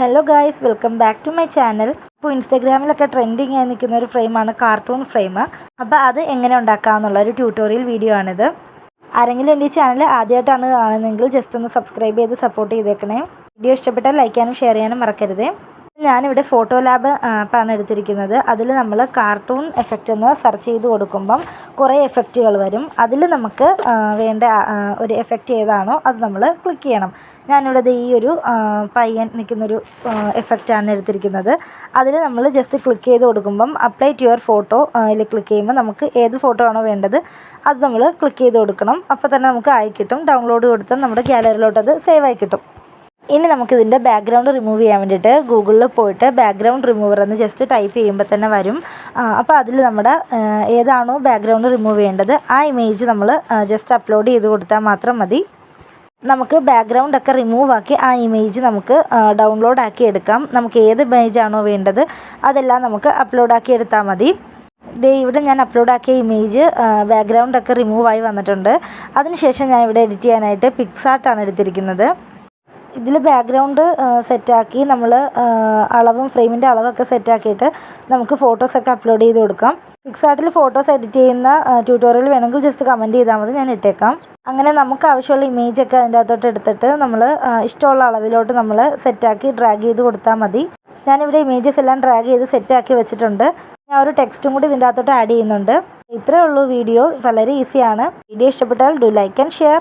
Hello guys welcome back to my channel ഇപ്പോൾ ഇൻസ്റ്റാഗ്രാമിലൊക്കെ trending ആയി നിൽക്കുന്ന ഒരു ഫ്രെയിമാണ് കാർട്ടൂൺ ഫ്രെയിം അപ്പോൾ അത് എങ്ങനെ ഉണ്ടാക്കാമെന്നുള്ള ഒരു ട്യൂട്ടോറിയൽ വീഡിയോ ആണിത്. ആരെങ്കിലും എന്റെ ഈ ചാനൽ ആദ്യമായിട്ടാണ് കാണുന്നതെങ്കിൽ ജസ്റ്റ് ഒന്ന് സബ്സ്ക്രൈബ് ചെയ്ത് സപ്പോർട്ട് ചെയ്തേക്കണേ. വീഡിയോ ഇഷ്ടപ്പെട്ടാൽ ലൈക്കാനും ഷെയർ ചെയ്യാനും മറക്കരുതേ. ഞാനിവിടെ ഫോട്ടോ ലാബ് ആപ്പാണ് എടുത്തിരിക്കുന്നത്. അതിൽ നമ്മൾ കാർട്ടൂൺ എഫക്റ്റ് എന്ന് സെർച്ച് ചെയ്ത് കൊടുക്കുമ്പം കുറേ എഫക്റ്റുകൾ വരും. അതിൽ നമുക്ക് വേണ്ട ഒരു എഫക്റ്റ് ഏതാണോ അത് നമ്മൾ ക്ലിക്ക് ചെയ്യണം. ഞാനിവിടെ ഈ ഒരു പയ്യൻ നിൽക്കുന്നൊരു എഫക്റ്റാണ് എടുത്തിരിക്കുന്നത്. അതിൽ നമ്മൾ ജസ്റ്റ് ക്ലിക്ക് ചെയ്ത് കൊടുക്കുമ്പം അപ്ലൈ ടു യുവർ ഫോട്ടോ അതിൽ ക്ലിക്ക് ചെയ്യുമ്പോൾ നമുക്ക് ഏത് ഫോട്ടോ ആണോ വേണ്ടത് അത് നമ്മൾ ക്ലിക്ക് ചെയ്ത് കൊടുക്കണം. അപ്പോൾ തന്നെ നമുക്ക് ആയി കിട്ടും. ഡൗൺലോഡ് കൊടുത്താൽ നമ്മുടെ ഗ്യാലറിയിലോട്ട് അത് സേവ് ആയി കിട്ടും. ഇനി നമുക്കിതിന്റെ ബാക്ക്ഗ്രൗണ്ട് റിമൂവ് ചെയ്യാൻ വേണ്ടിയിട്ട് ഗൂഗിളിൽ പോയിട്ട് ബാക്ക്ഗ്രൗണ്ട് റിമൂവർ എന്ന് ജസ്റ്റ് ടൈപ്പ് ചെയ്യുമ്പോൾ തന്നെ വരും. അപ്പോൾ അതിൽ നമ്മുടെ ഏതാണോ ബാക്ക്ഗ്രൗണ്ട് റിമൂവ് ചെയ്യേണ്ടത് ആ ഇമേജ് നമ്മൾ ജസ്റ്റ് അപ്ലോഡ് ചെയ്ത് കൊടുത്താൽ മാത്രം മതി. നമുക്ക് ബാക്ക്ഗ്രൗണ്ട് ഒക്കെ റിമൂവ് ആക്കി ആ ഇമേജ് നമുക്ക് ഡൗൺലോഡ് ആക്കി എടുക്കാം. നമുക്ക് ഏത് ഇമേജ് ആണോ വേണ്ടത് അതെല്ലാം നമുക്ക് അപ്ലോഡ് ആക്കി എടുത്താൽ മതി. ദേ ഇവിടെ ഞാൻ അപ്ലോഡ് ആക്കിയ ഇമേജ് ബാക്ക്ഗ്രൗണ്ട് ഒക്കെ റിമൂവ് ആയി വന്നിട്ടുണ്ട്. അതിനുശേഷം ഞാൻ ഇവിടെ എഡിറ്റ് ചെയ്യാനായിട്ട് പിക്സാർട്ടാണ് എടുത്തിരിക്കുന്നത്. ഇതിൽ ബാക്ക്ഗ്രൗണ്ട് സെറ്റാക്കി നമ്മൾ അളവും ഫ്രെയിമിന്റെ അളവൊക്കെ സെറ്റാക്കിയിട്ട് നമുക്ക് ഫോട്ടോസൊക്കെ അപ്ലോഡ് ചെയ്ത് കൊടുക്കാം. ഫിക്സാർട്ടിൽ ഫോട്ടോസ് എഡിറ്റ് ചെയ്യുന്ന ട്യൂട്ടോറിയൽ വേണമെങ്കിൽ ജസ്റ്റ് കമന്റ് ചെയ്താൽ മതി ഞാൻ ഇട്ടേക്കാം. അങ്ങനെ നമുക്ക് ആവശ്യമുള്ള ഇമേജൊക്കെ അതിന്റെ അകത്തോട്ട് എടുത്തിട്ട് നമ്മൾ ഇഷ്ടമുള്ള അളവിലോട്ട് നമ്മൾ സെറ്റാക്കി ഡ്രാഗ് ചെയ്ത് കൊടുത്താൽ മതി. ഞാനിവിടെ ഇമേജസ് എല്ലാം ഡ്രാഗ് ചെയ്ത് സെറ്റാക്കി വെച്ചിട്ടുണ്ട്. ഞാൻ ഒരു ടെക്സ്റ്റും കൂടി ഇതിന്റെ അകത്തോട്ട് ആഡ് ചെയ്യുന്നുണ്ട്. ഇത്രയേ ഉള്ളൂ വീഡിയോ വളരെ ഈസിയാണ് വീഡിയോ ഇഷ്ടപ്പെട്ടാൽ ഡു ലൈക്ക് ആൻഡ് ഷെയർ